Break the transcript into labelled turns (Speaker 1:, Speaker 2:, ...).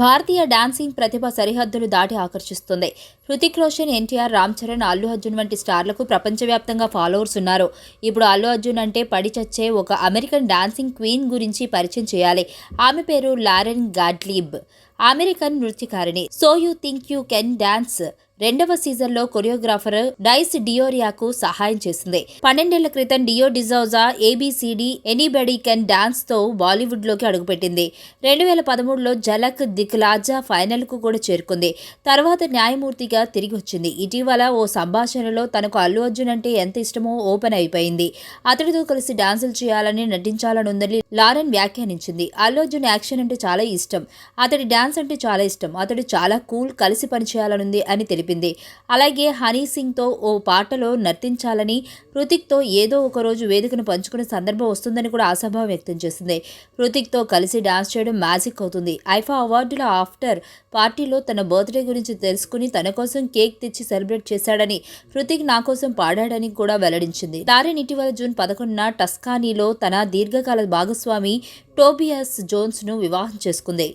Speaker 1: భారతీయ dancing ప్రతిభ సరిహద్దులు దాటి ఆకర్షిస్తుంది. హృతిక్ రోషన్ ఎన్టీఆర్ రామ్ చరణ్ అల్లు అర్జున్ వంటి స్టార్లకు ప్రపంచవ్యాప్తంగా ఫాలోవర్స్ ఉన్నారు. ఇప్పుడు అల్లు అర్జున్ అంటే పడి చచ్చే ఒక అమెరికన్ డాన్సింగ్ క్వీన్ గురించి పరిచయం చేయాలి. ఆమె పేరు Lauren Gottlieb. American నృత్యకారిణి. So you think you can dance. రెండవ సీజన్లో కొరియోగ్రాఫర్ డైస్ డియోరియాకు సహాయం చేసింది. పన్నెండేళ్ళ క్రితం డియో డిజౌజా ఏబిసిడి ఎనీబడి కెన్ డాన్స్తో బాలీవుడ్లోకి అడుగుపెట్టింది. రెండు వేల పదమూడులో జలక్ దిక్లాజా ఫైనల్కు కూడా చేరుకుంది. తర్వాత న్యాయమూర్తిగా తిరిగి వచ్చింది. ఇటీవల ఓ సంభాషణలో తనకు అల్లు అర్జున్ అంటే ఎంత ఇష్టమో ఓపెన్ అయిపోయింది. అతడితో కలిసి డాన్సులు చేయాలని నటించాలనుందని లారెన్ వ్యాఖ్యానించింది. అల్లు అర్జున్ యాక్షన్ అంటే చాలా ఇష్టం. అతడి డాన్స్ అంటే చాలా ఇష్టం. అతడు చాలా కూల్ కలిసి పనిచేయాలనుంది అని తెలిపింది. అలాగే హనీ సింగ్తో ఓ పాటలో నర్తించాలని హృతిక్తో ఏదో ఒక రోజు వేదికను పంచుకునే సందర్భం వస్తుందని కూడా ఆశాభావం వ్యక్తం చేసింది. హృతిక్తో కలిసి డాన్స్ చేయడం మ్యాజిక్ అవుతుంది. ఐఫా అవార్డుల ఆఫ్టర్ పార్టీలో తన బర్త్డే గురించి తెలుసుకుని తన కోసం కేక్ తెచ్చి సెలబ్రేట్ చేశాడని హృతిక్ నా కోసం పాడాడని కూడా వెల్లడించింది. తారెన్ ఇటీవల జూన్ పదకొండున టస్కానీలో తన దీర్ఘకాల భాగస్వామి టోబియాస్ జోన్స్ను వివాహం చేసుకుంది.